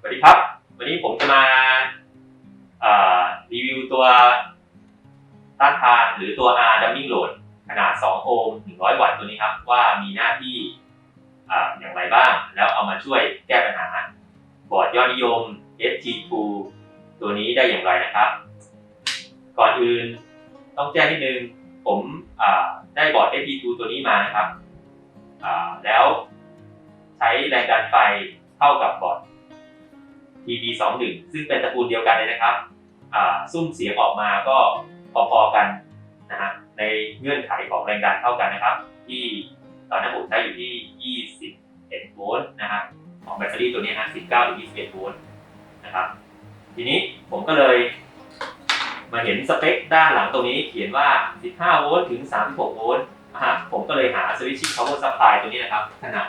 สวัสดีครับ วันนี้ผมจะมาารีวิวตัวต้านทานหรือตัว R Dumping Load ขนาด 2 โอห์ม 100 วัตต์ตัวนี้ครับ ว่ามีหน้าที่ออย่างไรบ้าง แล้วเอามาช่วยแก้ปัญหา บอร์ดยอดนิยม SG2 ตัวนี้ได้อย่างไรนะครับ ก่อนอื่นต้องแจ้งนิดนึง ผมได้บอร์ด SG2 ตัวนี้มานะครับแล้วใช้แรงดันไฟเท่ากับบอร์ด TB21 ซึ่งเป็นตระกูลเดียวกันเลยนะครับซุ้มเสียงออกมาก็พอๆกันนะฮะในเงื่อนไขของแรงดันเท่ากันนะครับ ที่ตอนนั้นผมใช้อยู่ที่ 21 โวลต์นะฮะของแบตเตอรี่ตัวนี้ฮะ 19 หรือ 21 โวลต์นะครับ ทีนี้ผมก็เลยมาเห็นสเปคด้านหลังตรงนี้เขียนว่า 15 โวลต์ถึง 36 โวลต์นะฮะผมก็เลยหา switching power supply ตัวนี้นะครับ ขนาด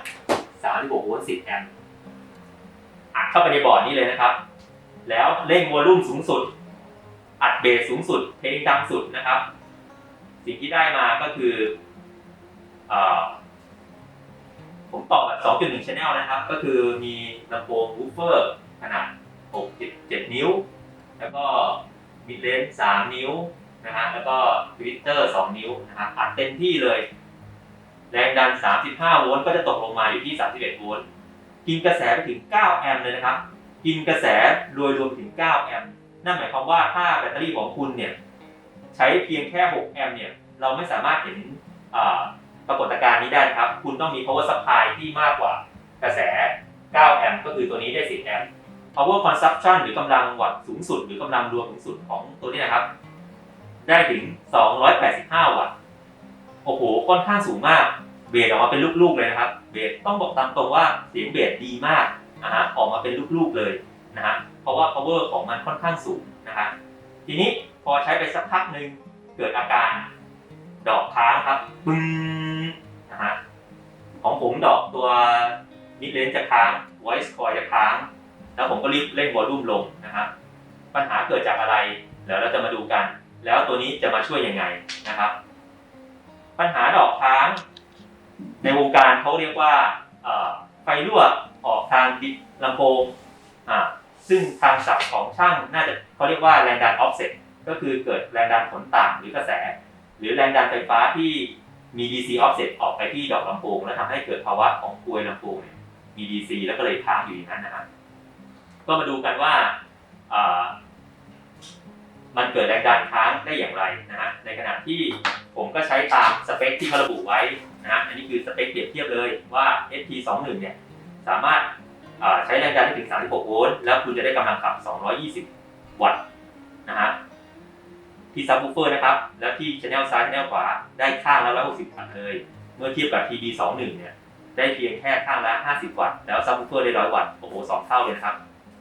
36 โวลต์ 10 แอมป์ อัดเข้าไปในบอร์ดนี้เลยนะครับ แล้วเร่งวอลลุ่มสูงสุด อัดเบสสูงสุด เพลงดังสุดนะครับ สิ่งที่ได้มาก็คืออผมต่อแบบ 2.1 channel นะครับ ก็คือมีลำโพงวูฟเฟอร์ขนาด 6 7 นิ้ว แล้วก็มิดเลนส์3นิ้วนะฮะ แล้วก็ทวิตเตอร์2นิ้วนะครับอัดเต็มที่เลย แรงดัน 35 โวลต์ก็จะตกลงมาอยู่ที่ 31 โวลต์ กินกระแสไปถึง 9 แอมป์เลยนะครับ กินกระแสโดยรวมถึง 9 แอมป์นั่นหมายความว่าถ้าแบตเตอรี่ของคุณเนี่ยใช้เพียงแค่ 6 แอมป์เนี่ยเราไม่สามารถเห็นปรากฏการณ์นี้ได้นะครับ คุณต้องมี power supply ที่มากกว่ากระแส 9 แอมป์ก็คือตัวนี้ได้ 10 แอมป์ power consumption หรือกำลังวัตต์สูงสุด หรือกำลังรวมสูงสุดของตัวนี้นะครับ ได้ถึง 285 วัตต์ โอ้โห ค่อนข้างสูงมาก เบสออกมาเป็นลูกๆเลยนะครับ เบสต้องบอกตามตรงว่าเสียงเบสดีมากนะฮะออกมาเป็นลูกๆเลยนะฮะเพราะว่า power ของมันค่อนข้างสูงนะฮะทีนี้พอใช้ไปสักพักหนึ่งเกิดอาการดอกค้างครับปึ้งนะฮะของผมดอกตัวมิดเลนจะค้าง voice coil จะค้าง แล้วผมก็รีบเร่งวอลลุ่มลงนะครับปัญหาเกิดจากอะไรเดี๋ยวเราจะมาดูกัน แล้วตัวนี้จะมาช่วยยังไงนะครับ ปัญหาดอกค้าง ในวงการเขาเรียกว่าไฟรั่วออกทางดิลำโพงซึ่งทางศัพท์ของช่างน่าจะเขาเรียกว่าแรงดันออฟเซ็ตก็คือเกิดแรงดันผลต่างหรือกระแส หรือแรงดันไฟฟ้าที่มี DC offset ออกไปที่ดอกลำโพง แล้วทำให้เกิดภาวะของกลวยลำโพงเนี่ยมี DC แล้วก็เลยค้างอยู่อย่างนั้นนะครับก็มาดูกันว่าอ่ามันเกิดแรงดันค้างได้อย่างไรนะฮะในขณะที่ ผมก็ใช้ตามสเปคที่เขาระบุไว้นะฮะอันนี้คือสเปคเปรียบเทียบเลยว่า ST21 เนี่ยสามารถใช้แรงดันได้ถึง 36 โวลต์ แล้วคุณจะได้กำลังขับ 220 วัตต์นะฮะ ที่ซับวูเฟอร์นะครับ แล้วที่ช anel ซ้ายช anel ขวาได้ข้างละ 160 วัตต์เลย เมื่อเทียบกับ TB21 เนี่ย ได้เพียงแค่ข้างละ 50 วัตต์ แล้วซับวูเฟอร์ได้ 100 วัตต์ โอ้โหสองเท่าเลยนะครับ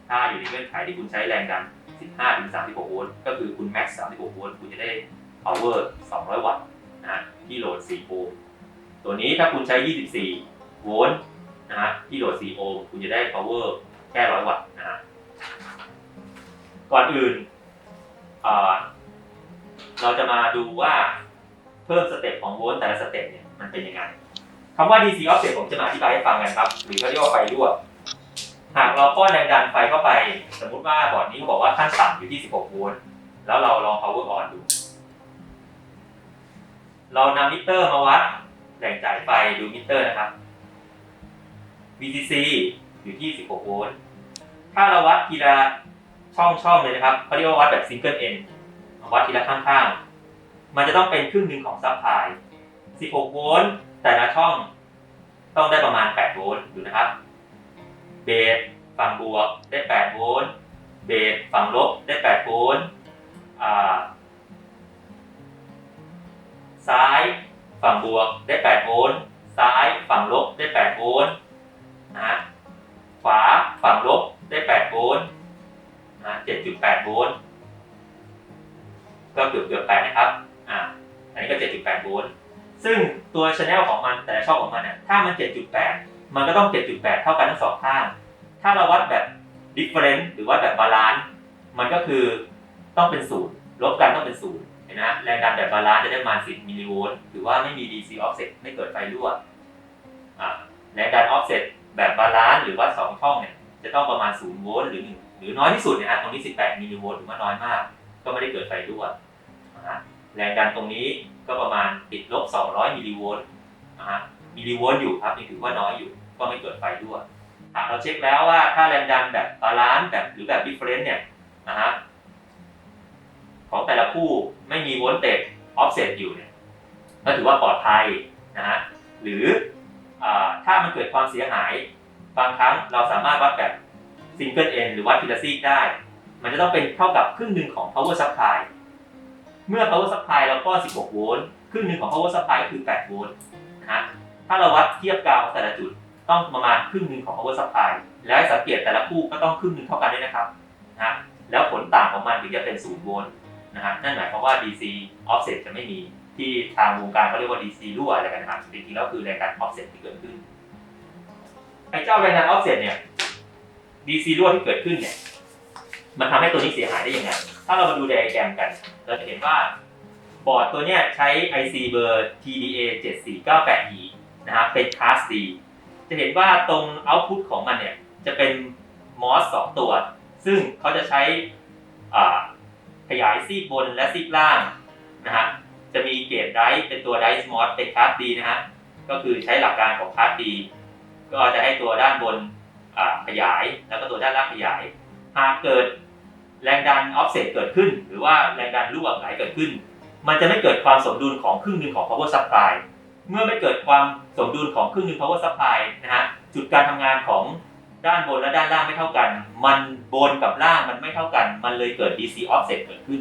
ถ้าอยู่ในเงื่อนไขที่คุณใช้แรงดัน 15ถึง36 โวลต์ ก็คือคุณ max 36 โวลต์ คุณจะได้ power 200 วัตต์นะฮะที่โหลด 4 โอห์มตัวนี้ถ้าคุณใช้ 24 โวลต์นะฮะที่โหลด 4 โอห์มคุณจะได้ power แค่ 100 วัตต์นะฮะก่อนอื่นเราจะมาดูว่าเพิ่มสเต็ปของโวลต์แต่ละสเต็ปเนี่ยมันเป็นยังไงคำว่า DC offset ผมจะมาอธิบายให้ฟังกันครับ หรือเขาเรียกว่าไฟรั่วหากเราป้อนแรงดันไฟเข้าไป สมมุติว่าบอร์ดนี้บอกว่าขั้นต่ำอยู่ที่ 16 โวลต์แล้วเราลอง power on ดู เรานำมิเตอร์มาวัดแหล่งจ่ายไฟดูมิเตอร์นะครับ VCC อยู่ที่ 16 โวลต์ ถ้าเราวัดทีละช่องช่องๆเลยนะครับเขาเรียกว่าวัดแบบ single end วัดทีละข้างๆ มันจะต้องเป็นครึ่งหนึ่งของซัพพลาย 16 โวลต์ แต่ละช่องต้องได้ประมาณ 8 โวลต์อยู่นะครับ เบสฝั่งบวกได้ 8 โวลต์ เบสฝั่งลบได้ 8 โวลต์ ซ้ายฝั่งบวกได้ 8 โวลต์ ซ้ายฝั่งลบได้ 8 โวลต์นะฮะ ขวาฝั่งลบได้ 8 โวลต์นะ7.8 โวลต์ ก็เกือบเกือบ8นะครับ อ่า อันนี้ก็ 7.8 โวลต์ ซึ่งตัวช anel ของมันแต่ละช่องของมันเนี่ย ถ้ามัน 7.8 มันก็ต้อง 7.8 เท่ากันทั้งสองข้าง ถ้าเราวัดแบบ different หรือว่าแบบบาลานซ์ มันก็คือต้องเป็นศูนย์ลบกันต้องเป็นศูนย์ เห็นไหมฮะแรงดันแบบบาลานซ์จะได้ประมาณ10มิลลิโวลต์ถือว่าไม่มี DC offset ไม่เกิดไฟรั่วแรงดัน offset แบบบาลานซ์หรือว่า 2 ช่องเนี่ยจะต้องประมาณ 0 โวลต์หรือ1หรือน้อยที่สุดนะฮะตรงนี้ 18 มิลลิโวลต์ถือว่าน้อยมาก ก็ไม่ได้เกิดไฟรั่วนะฮะแรงดันตรงนี้ก็ประมาณติดลบ 200 มิลลิโวลต์นะฮะมิลลิโวลต์อยู่ครับนี่ถือว่าน้อยอยู่ก็ไม่เกิดไฟรั่วหากเราเช็คแล้วว่าถ้าแรงดันแบบบาลานซ์แบบหรือแบบดิฟเฟรนซ์เนี่ยนะฮะ คู่ไม่มีโวลต์เตจออฟเซตอยู่เนี่ยก็ถือว่าปลอดภัยนะฮะหรืออถ้ามันเกิดความเสียหาย บางครั้งเราสามารถวัดแบบซิงเกิลเอ็นหรือวัดทีละซีกได้ มันจะต้องเป็นเท่ากับครึ่งหนึ่งของ power supply เมื่อ power supply เราก็ 16 โวลต์ครึ่งหนึ่งของ power supply ก็คือ 8 โวลต์นะฮะถ้าเราวัดเทียบกาวแต่ละจุดต้องประมาณครึ่งหนึ่งของ power supply แล้วให้สังเกตแต่ละคู่ก็ต้องครึ่งหนึ่งเท่ากันด้วยนะครับนะฮะแล้วผลต่างของมันถึงจะเป็น 0 โวลต์ นะฮะนั่นหมายความว่า DC offset จะไม่มีที่ทางวงการเขาเรียกว่า DC รั่วอะไรกันนะครับจริงๆแล้วคือแรงดัน offset ที่เกิดขึ้นไอ้เจ้าแรงดัน offset เนี่ย DC รั่วที่เกิดขึ้นเนี่ย มันทำให้ตัวนี้เสียหายได้ยังไงถ้าเรามาดูไดอะแกรมกัน เราจะเห็นว่าบอร์ดตัวเนี้ยใช้ IC เบอร์ TDA 7498E นะครับเป็น Class D จะเห็นว่าตรง output ของมันเนี่ย จะเป็น MOS 2 ตัว ซึ่งเขาจะใช้ ขยายซีกบนและซีกล่างนะฮะจะมีเกจไดร์เป็นตัวไดร์ MOS เป็น Class D นะฮะก็คือใช้หลักการของ Class D ก็จะให้ตัวด้านบนขยายแล้วก็ตัวด้านล่างขยาย หากเกิดแรงดันออฟเซตเกิดขึ้น หรือว่าแรงดันรั่วไหลเกิดขึ้น มันจะไม่เกิดความสมดุลของครึ่งหนึ่งของ power supply เมื่อไม่เกิดความสมดุลของครึ่งหนึ่ง power supply นะฮะจุดการทำงานของ ด้านบนและด้านล่างไม่เท่ากัน มันบนกับล่างมันไม่เท่ากัน มันเลยเกิด DC offset เกิดขึ้น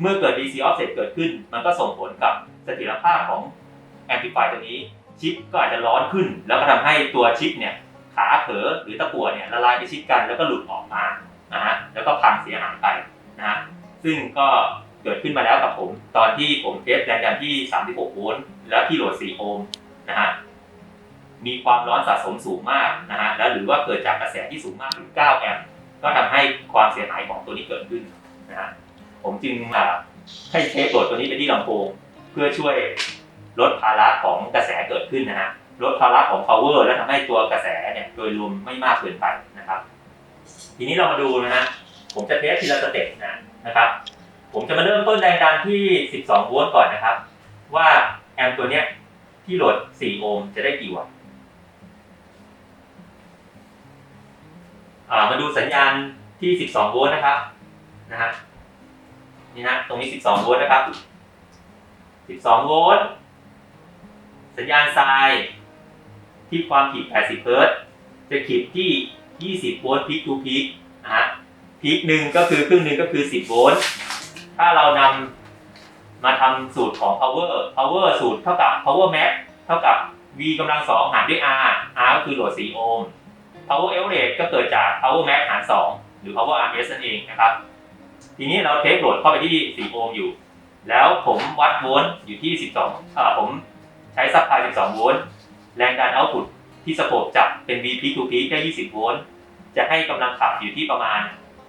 เมื่อเกิด DC offset เกิดขึ้น มันก็ส่งผลกับเสถียรภาพของ amplifier ตัวนี้ ชิปก็อาจจะร้อนขึ้น แล้วก็ทำให้ตัวชิปเนี่ยขาเถอหรือตะกั่วเนี่ยละลายไปชิดกันแล้วก็หลุดออกมานะฮะแล้วก็พังเสียหายไปนะฮะซึ่งก็เกิดขึ้นมาแล้วกับผม ตอนที่ผมเทสแรงดันที่ 36 โวลต์แล้วที่โหลด 4 โอห์มนะฮะ มีความร้อนสะสมสูงมากนะฮะแล้วหรือว่าเกิดจากกระแสที่สูงมากถึง 9 แอมป์ก็ทำให้ความเสียหายของตัวนี้เกิดขึ้นนะฮะผมจึงอ่าให้เทสโหลดตัวนี้ไปที่ลำโพงเพื่อช่วยลดภาระของกระแสเกิดขึ้นนะฮะลดภาระของ power และทำให้ตัวกระแสเนี่ยโดยรวมไม่มากเกินไปนะครับ ทีนี้เรามาดูนะฮะผมจะเทสทีละสเต็ปนะนะครับ ผมจะมาเริ่มต้นแรงดันที่ 12 โวลต์ก่อนนะครับ ว่าแอมป์ตัวเนี้ยที่โหลด 4 โอห์มจะได้กี่วัตต์อ่า มาดูสัญญาณที่ 12 โวลต์นะครับนะฮะนี่นะตรงนี้ 12 โวลต์นะครับ 12 โวลต์สัญญาณไซน์ที่ความถี่ 80 เฮิรตซ์จะขีดที่ 20 โวลต์พีคทูพีคนะฮะพีคหนึ่งก็คือครึ่งหนึ่งก็คือ 10 โวลต์ถ้าเรานำมาทำสูตรของ power power สูตรเท่ากับ power max เท่ากับ v กำลังสองหารด้วย r r ก็คือโหลด4โอห์ม power average ก็เกิดจาก power max หาร 2 หรือ power RMS นั่นเองนะครับ ทีนี้เราเทคโหลดเข้าไปที่ 4 โอห์มอยู่ แล้วผมวัดโวลต์อยู่ที่ 12อ่าผมใช้ซัพพลาย12 โวลต์แรงดันเอาท์พุตที่สโคปจับเป็น V peak to peak ได้20 โวลต์จะให้กำลังขับอยู่ที่ประมาณ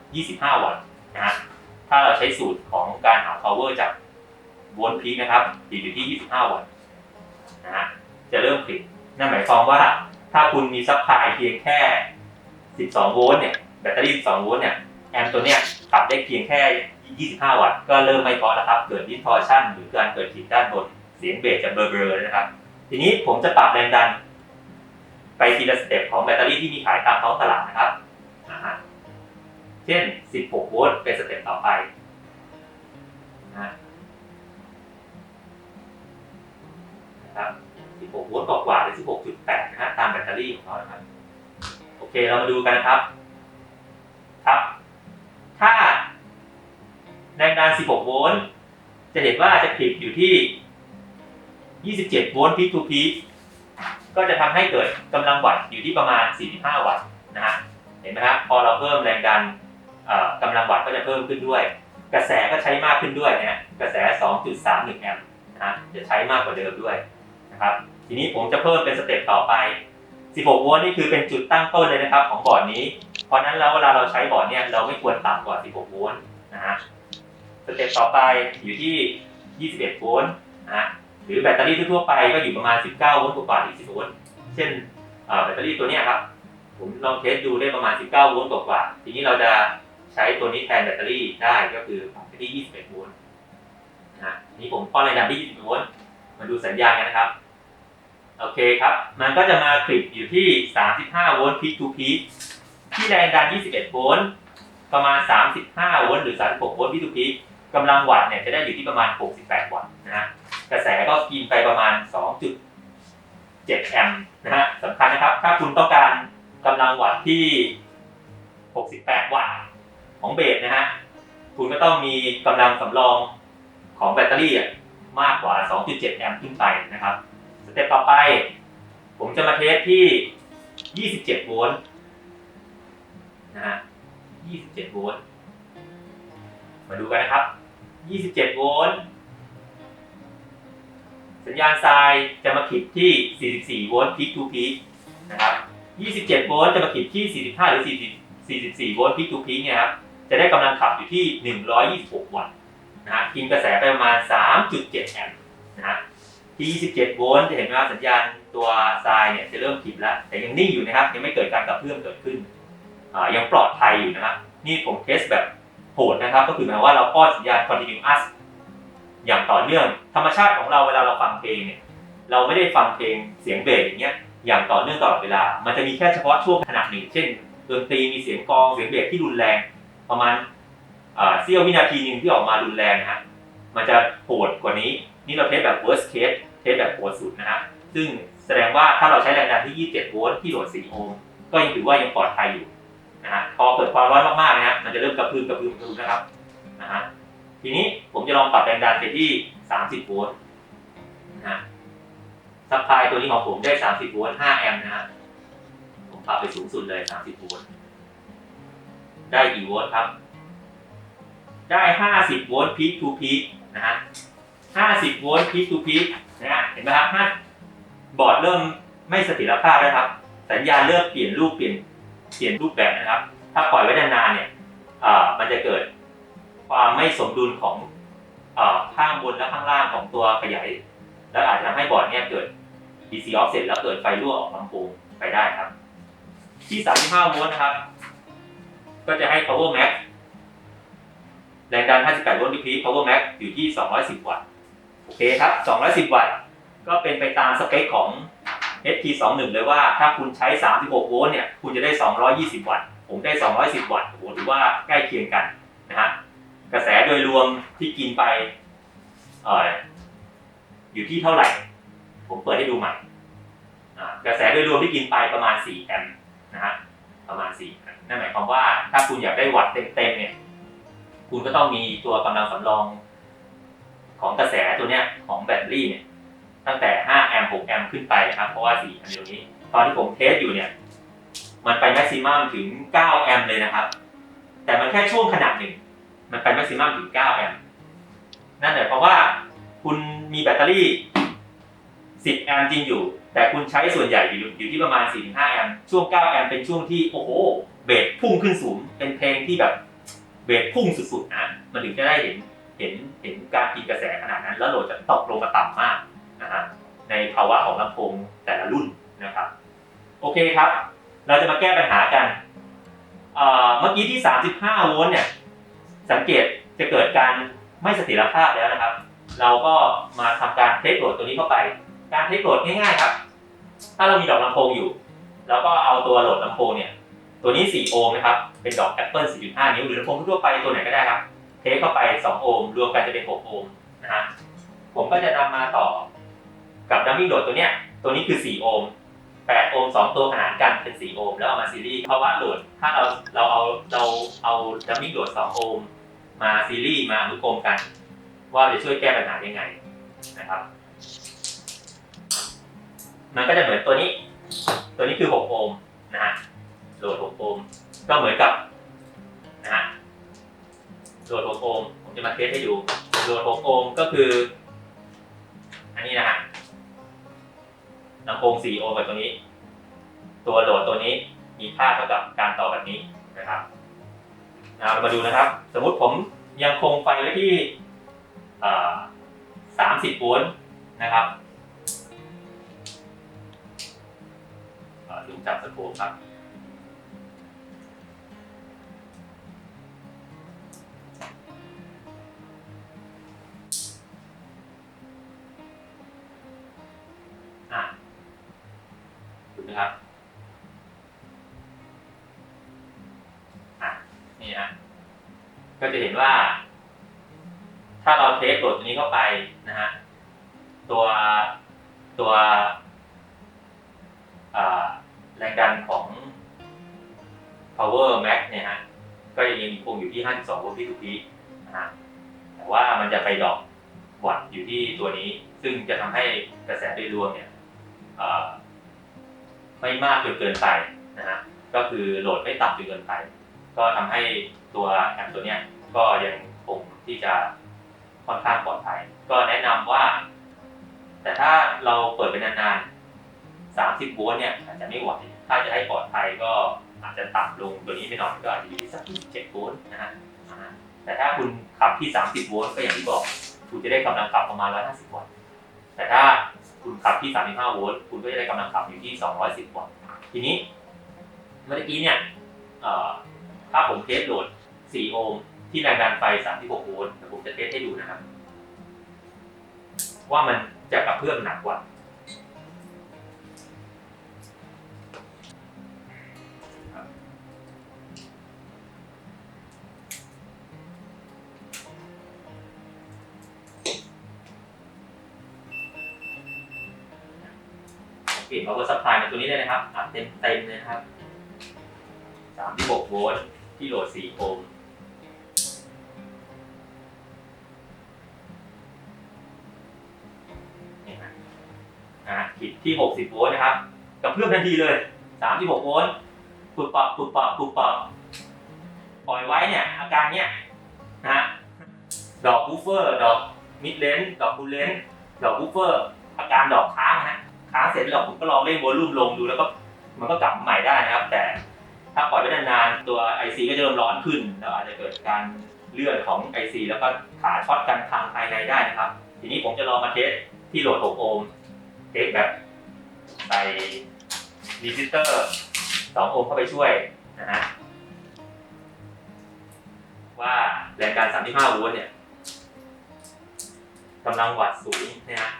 25 วัตต์นะฮะถ้าเราใช้สูตรของการหา power จากโวลต์พีนะครับอยู่ที่ 25 วัตต์นะฮะจะเริ่มผลิตนั่นหมายความว่า ถ้าคุณมีซัพพลายเพียงแค่ 12 โวลต์เนี่ยแบตเตอรี่ 12 โวลต์เนี่ยแอมป์ตัวเนี้ยขับได้เพียงแค่ 25 วัตต์ก็เริ่มไม่พอแล้วครับ เกิด distortion หรือการเกิดขีดด้านบนเสียงเบสจะเบลอๆนะครับ ทีนี้ผมจะปรับแรงดัน ไปทีละสเต็ปของแบตเตอรี่ที่มีขายตามท้องตลาดนะครับ เช่น 16 โวลต์เป็นสเต็ปต่อไปนะครับ 16 โวลต์กว่าหรือ 16 นะตามแบตเตอรี่ของเขานะครับโอเคเรามาดูกันนะครับ ครับ ถ้าแรงดัน 16 โวลต์จะเห็นว่าจะคลิปอยู่ที่ 27 โวลต์พีคทูพีคก็จะทำให้เกิดกำลังวัตต์อยู่ที่ประมาณ 45 วัตต์นะฮะเห็นไหมครับพอเราเพิ่มแรงดันเอ่อกำลังวัตต์ก็จะเพิ่มขึ้นด้วย กระแสก็ใช้มากขึ้นด้วยนะกระแส 2.31 แอมป์นะฮะจะใช้มากกว่าเดิมด้วยนะครับ ทีนี้ผมจะเพิ่มเป็นสเต็ปต่อไป 16 โวลต์นี่คือเป็นจุดตั้งต้นเลยนะครับ ของบอร์ดนี้ เพราะนั้นแล้วเวลาเราใช้บอร์ดเนี่ยเราไม่ควรต่ำกว่า 16 โวลต์นะฮะสเต็ปต่อไปอยู่ที่ 21 โวลต์นะฮะหรือแบตเตอรี่ทั่วไปก็อยู่ประมาณ 19 โวลต์กว่าๆ20โวลต์เช่นแบตเตอรี่ตัวนี้ครับ ผมลองเทสดูได้ประมาณ 19 โวลต์กว่าๆทีนี้เราจะใช้ตัวนี้แทนแบตเตอรี่ได้ก็คือปรับไปที่ 21 โวลต์นะฮะทีนี้ผมป้อนแรดันที่ 21 โวลต์มาดูสัญญาณกันนะครับ โอเคครับ มันก็จะมาคลิปอยู่ที่ 35 โวลต์พีคทูพีคที่แรงดัน 21 โวลต์ ประมาณ 35 โวลต์หรือ 36 โวลต์พีคทูพีคกำลังวัตต์เนี่ยจะได้อยู่ที่ประมาณ 68 วัตต์นะฮะ กระแสก็กินไปประมาณ 2.7 แอมป์นะฮะสำคัญนะครับ ถ้าคุณต้องการกำลังวัตต์ที่ 68 วัตต์ของเบสนะฮะ คุณก็ต้องมีกำลังสำรองของแบตเตอรี่อะมากกว่า 2.7 แอมป์ขึ้นไปนะครับ เต็ปต่อไป ผมจะมาเทสที่ 27 โวลต์นะฮะ 27 โวลต์ มาดูกันนะครับ 27 โวลต์ สัญญาณทรายจะมาขีดที่ 44 โวลต์พีคทูพีคนะครับ 27 โวลต์จะมาขีดที่ 45 หรือ40 44โวลต์พีคทูพีคเนี่ยครับ จะได้กำลังขับอยู่ที่ 126 วัตต์นะฮะกินกระแสไปประมาณ 3.7 แอมป์นะฮะ ที่ 27 โวลต์จะเห็นไหมว่าสัญญาณตัวทรายเนี่ยจะเริ่มขีดแล้ว แต่ยังนิ่งอยู่นะครับ ยังไม่เกิดการกระเพื่อมเกิดขึ้นยังปลอดภัยอยู่นะครับ นี่ผมเทสแบบโหดนะครับ ก็คือหมายว่าเราป้อนสัญญาณ continuous อย่างต่อเนื่อง ธรรมชาติของเราเวลาเราฟังเพลงเนี่ย เราไม่ได้ฟังเพลงเสียงเบสอย่างเงี้ย อย่างต่อเนื่องตลอดเวลา มันจะมีแค่เฉพาะช่วงขณะหนึ่ง เช่นดนตรีมีเสียงกอง เสียงเบสที่รุนแรง ประมาณเสี้ยววินาทีหนึ่งที่ออกมารุนแรงนะฮะ มันจะโหดกว่านี้ นี่เราเทสแบบ worst case เทสแบบโหดสุดนะฮะซึ่งแสดงว่าถ้าเราใช้แรงดันที่ 27 โวลต์ที่โหลด 4 โอห์มก็ยังถือว่ายังปลอดภัยอยู่นะฮะพอเกิดความร้อนมากๆนะฮะมันจะเริ่มกระพือกระพือกระพือนะครับนะฮะทีนี้ผมจะลองปรับแรงดันไปที่ 30 โวลต์นะฮะซัพพลายตัวนี้ของผมได้ 30 โวลต์ 5 แอมป์นะฮะผมปรับไปสูงสุดเลย 30 โวลต์ ได้กี่โวลต์ครับ ได้ 50 โวลต์พีคทูพีค 50 โวลต์พีคทูพีคนะฮะเห็นไหมครับห้าบอร์ดเริ่มไม่เสถียรภาพแล้วครับ สัญญาณเริ่มเปลี่ยนรูปเปลี่ยนเปลี่ยนรูปแบบนะครับ ถ้าปล่อยไว้นานๆเนี่ยมันจะเกิดความไม่สมดุลของข้างบนและข้างล่างของตัวขยาย แล้วอาจจะทำให้บอร์ดเนี่ยเกิด DC offset แล้วเกิดไฟรั่วออกลำโพงไปได้ครับ ที่ 35 โวลต์นะครับ ก็จะให้ power max แรงดัน 58 โวลต์พีค power max อยู่ที่ 210 วัตต์ เคครับ 210 วัตต์ ก็เป็นไปตามสเปคของ ST21 เลยว่าถ้าคุณใช้ 36 โวลต์เนี่ย คุณจะได้ 220 วัตต์ ผมได้ 210 วัตต์ โอ้โหถือว่าใกล้เคียงกันนะฮะ กระแสโดยรวมที่กินไปเอ่ออยู่ที่เท่าไหร่ ผมเปิดให้ดูใหม่อ่ากระแสโดยรวมที่กินไปประมาณ 4 แอมป์นะฮะ ประมาณ 4 แอมป์นั่นหมายความว่าถ้าคุณอยากได้วัตต์เต็มๆเนี่ย คุณก็ต้องมีตัวกำลังสำรอง ของกระแสตัวเนี้ยของแบตเตอรี่เนี่ยตั้งแต่ 5 แอมป์ 6 แอมป์ขึ้นไปนะครับ เพราะว่า4อันเดียวนี้ ตอนที่ผมเทสอยู่เนี่ย มันไปแม็กซิมัมถึง 9 แอมป์เลยนะครับ แต่มันแค่ช่วงขนาดหนึ่ง มันไปแม็กซิมัมถึง 9 แอมป์ นั่นหมายความว่าคุณมีแบตเตอรี่ 10 แอมป์จริงอยู่ แต่คุณใช้ส่วนใหญ่อยู่อยู่ที่ประมาณ 4-5 แอมป์ ช่วง 9 แอมป์เป็นช่วงที่ โอ้โห เบสพุ่งขึ้นสูง เป็นเพลงที่แบบ เบสพุ่งสุดๆนะ มันถึงจะได้เห็น เห็นเห็นการกินกระแสขนาดนั้น แล้วโหลดจะตกลงมาต่ำมากนะฮะในภาวะของลำโพงแต่ละรุ่นนะครับ โอเคครับ เราจะมาแก้ปัญหากันเมื่อกี้ที่ 35 โวลต์เนี่ย สังเกตจะเกิดการไม่เสถียรภาพแล้วนะครับ เราก็มาทำการเทสโหลดตัวนี้เข้าไป การเทสโหลดง่ายๆครับ ถ้าเรามีดอกลำโพงอยู่ เราก็เอาตัวโหลดลำโพงเนี่ย ตัวนี้ 4 โอห์มนะครับ เป็นดอก Apple 4.5 นิ้ว หรือลำโพงทั่วไปตัวไหนก็ได้ครับ เทเข้าไป 2 โอห์มรวมกันจะเป็น 6 โอห์มนะฮะผมก็จะนำมาต่อกับดัมมิ่งโหลดตัวเนี้ยตัวนี้คือ 4 โอห์ม8 โอห์ม2 ตัวขนานกันเป็น 4 โอห์มแล้วเอามาซีรีส์ภาวะโหลดถ้าเราเราเอาเราเอาดัมมิ่งโหลด 2 โอห์มมาซีรีส์มาอนุกรมกัน ว่าจะช่วยแก้ปัญหายังไงนะครับ มันก็จะเหมือนตัวนี้ ตัวนี้คือ 6 โอห์มนะฮะโหลด 6 โอห์มก็เหมือนกับนะฮะ โหลด6โอห์มผมจะมาเทสให้ดูโหลด6โอห์มก็คือ อันนี้นะฮะลำโพง4โอห์มกับตัวนี้ ตัวโหลดตัวนี้มีค่าเท่ากับการต่อแบบนี้นะครับเรามาดูนะครับ สมมุติผมยังคงไฟไว้ที่อ่า30โวลต์นะครับดูจับสโคปครับ ก็จะเห็นว่า ถ้าเราเทสโหลดตัวนี้เข้าไปนะฮะตัวตัวแรงดันของ power max เนี่ยฮะก็ยังคงอยู่ที่ 52โวลต์พีทูพีนะฮะแต่ว่ามันจะไปดรอปวัตต์อยู่ที่ตัวนี้ ซึ่งจะทำให้กระแสโดยรวมเนี่ยไม่มากจนเกินไปนะฮะก็คือโหลดไม่ต่ำจนเกินไป ก็ทำให้ตัวแอมตัวเนี้ยก็ยังคงที่จะค่อนข้างปลอดภัย ก็แนะนำว่า แต่ถ้าเราเปิดเป็นนานๆ 30โวลต์เนี่ยอาจจะไม่ไหวถ้าจะให้ปลอดภัยก็อาจจะต่ำลงตัวนี้ไปหน่อยก็อาจจะอยู่ที่สัก7โวลต์นะฮะแต่ถ้าคุณขับที่ 30โวลต์ก็อย่างที่บอก คุณจะได้กำลังขับประมาณ 150 วัตต์ แต่ถ้าคุณขับที่ 35โวลต์คุณก็จะได้กำลังขับอยู่ที่ 210 วัตต์ ทีนี้เมื่อกี้เนี่ย ถ้าผมเทสโหลด 4 โอห์มที่แรงดันไฟ 36 โวลต์เดี๋ยวผมจะเทสให้ดูนะครับ ว่ามันจะกระเพื่อมหนักกว่า เปลี่ยน power supply มาตัวนี้เลยนะครับอัดเต็มเต็มเลยนะครับ 36 โวลต์ ที่โหลด4โอห์มนี่นะอะขีดที่ 60 โวลต์นะครับกระเพื่อมทันทีเลย 36 โวลต์ปุบปับปุบปับปุบปับปล่อยไว้เนี่ย อาการเนี้ยนะฮะดอกบูฟเฟอร์ ดอกมิดเลนดอกบูเลนดอกบูฟเฟอร์ อาการดอกค้างนะฮะค้างเสร็จแล้วผมก็ลองเล่นวอลลุ่มลงดูแล้วก็มันก็กลับใหม่ได้นะครับ แต่ ถ้าปล่อยไว้นานๆตัว IC ก็จะเริ่มร้อนขึ้น แล้วอาจจะเกิดการเลื่อนของ IC แล้วก็ขาช็อตกันทางภายในได้นะครับ ทีนี้ผมจะลองมาเทสที่โหลด 6 โอห์มเทสแบบใส่รีซิสเตอร์ 2 โอห์มเข้าไปช่วยนะฮะว่าแรงการ 35 โวลต์เนี่ยกำลังวัตต์สูงเนยฮะ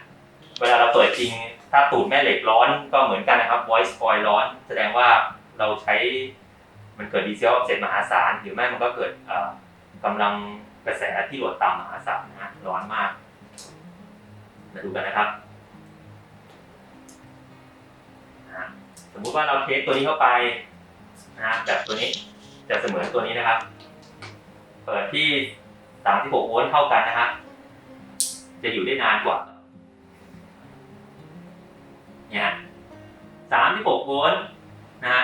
เวลาเราเปิดจริง ถ้าตูดแม่เหล็กร้อนก็เหมือนกันนะครับ voice coil ร้อน แสดงว่าเราใช้ มันเกิดดีเซลออกเซตมหาศาลหรือไม่มันก็เกิดเอ่อกำลังกระแสที่โหลดต่ำมหาศาลนะฮะร้อนมากมาดูกันนะครับนะฮะสมมุติว่าเราเทสตัวนี้เข้าไปนะฮะแบบตัวนี้จะเสมือนตัวนี้นะครับ เปิดที่ 36 โวลต์เท่ากันนะฮะจะอยู่ได้นานกว่าเนี่ยสามที่หกโวลต์นะฮะ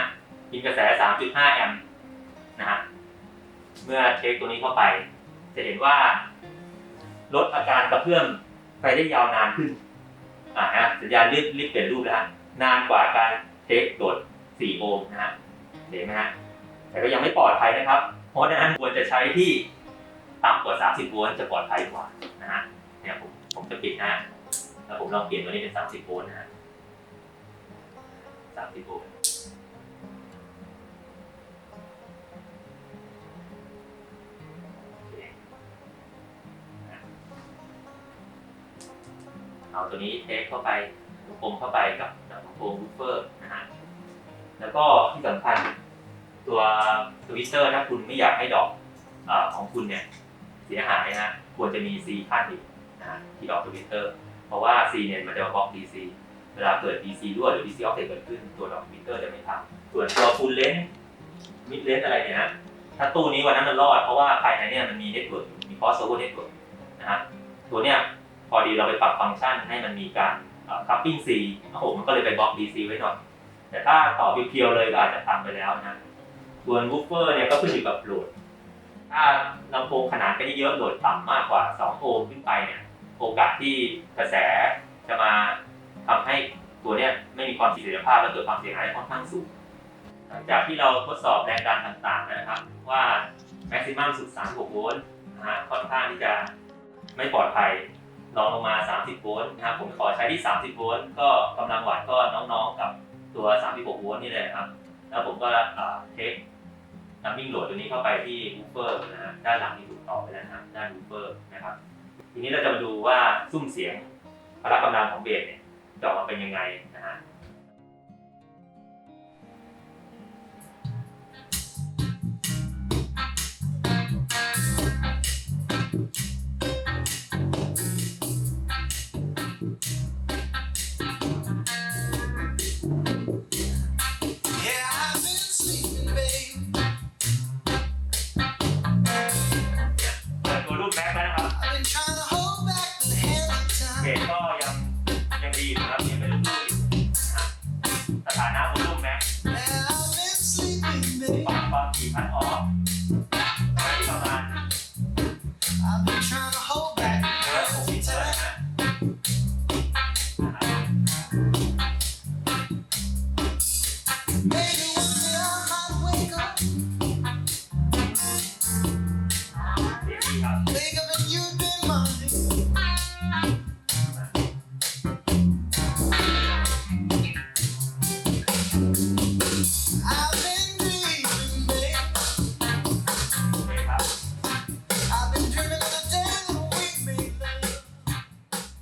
กินกระแสสามจุดห้าแอมป์นะฮะเมื่อเทคตัวนี้เข้าไป จะเห็นว่า ลดอาการกระเพื่อมไปได้ยาวนานขึ้นอ่าฮะสัญญาณรีบรีบเปลี่ยนรูปแล้วฮะนานกว่าการเทคโดด 4 โอห์มนะฮะเห็นไหมฮะแต่ก็ยังไม่ปลอดภัยนะครับ เพราะฉะนั้นควรจะใช้ที่ต่ำกว่า 30 โวลต์จะปลอดภัยกว่านะฮะเนี่ยผมผมจะปิดนะฮะแล้วผมลองเปลี่ยนตัวนี้เป็น 30 โวลต์นะฮะสามสิบโวลต์ เอาตัวนี้เทคเข้าไปลูกอมเข้าไปกับลำโพงวูฟเฟอร์นะฮะแล้วก็ที่สำคัญตัวทวิตเตอร์ถ้าคุณไม่อยากให้ดอกอของคุณเนี่ยเสียหายนะควรจะมี C ขั้นอีกนะที่ดอกทวิตเตอร์เพราะว่า C เนี่ยมันจะบล็อก DC เวลาเกิด DC ด้วหรือ DC offset เกิดขึ้นตัวดอกมิเตอร์จะไม่ทำส่วนตัวฟูลเลนมิดเลนอะไรเนี่ยนะถ้าตู้นี้วันนั้นมันรอดเพราะว่าภายในเนี่ยมันมีเน็ตเวิร์กมี crossover network นะฮะตัวเนี้ย พอดีเราไปปรับฟังก์ชันให้มันมีการคัพปิ้ง C โอ้โหมันก็เลยไปบล็อก DC ไว้หน่อย แต่ถ้าต่อเพียวๆเลยก็อาจจะทำไปแล้วนะส่วนวูฟเฟอร์เนี่ยก็ขึ้นอยู่กับโหลด ถ้าลำโพงขนาดไปเยอะโหลดต่ำมากกว่า 2 โอห์มขึ้นไปเนี่ย โอกาสที่กระแสจะมาทำให้ตัวเนี้ยไม่มีความเสถียรภาพและเกิดความเสียหายค่อนข้างสูง หลังจากที่เราทดสอบแรงดันต่างๆนะครับ ว่า maximum สุด 36 โวลต์นะฮะค่อนข้างที่จะไม่ปลอดภัย ลองลงมา 30 โวลต์นะครับผมขอใช้ที่ 30 โวลต์ก็กำลังวัตต์ก็น้องๆกับตัว 36 โวลต์นี่เลยนะครับ แล้วผมก็เทคนัมมิ่งโหลดตัวนี้เข้าไปที่บูเฟอร์นะฮะด้านหลังที่ถูกต่อไปแล้วนะครับด้านบูเฟอร์นะครับ ทีนี้เราจะมาดูว่าซุ้มเสียงพละกำลังของเบสเนี่ยจะออกมาเป็นยังไง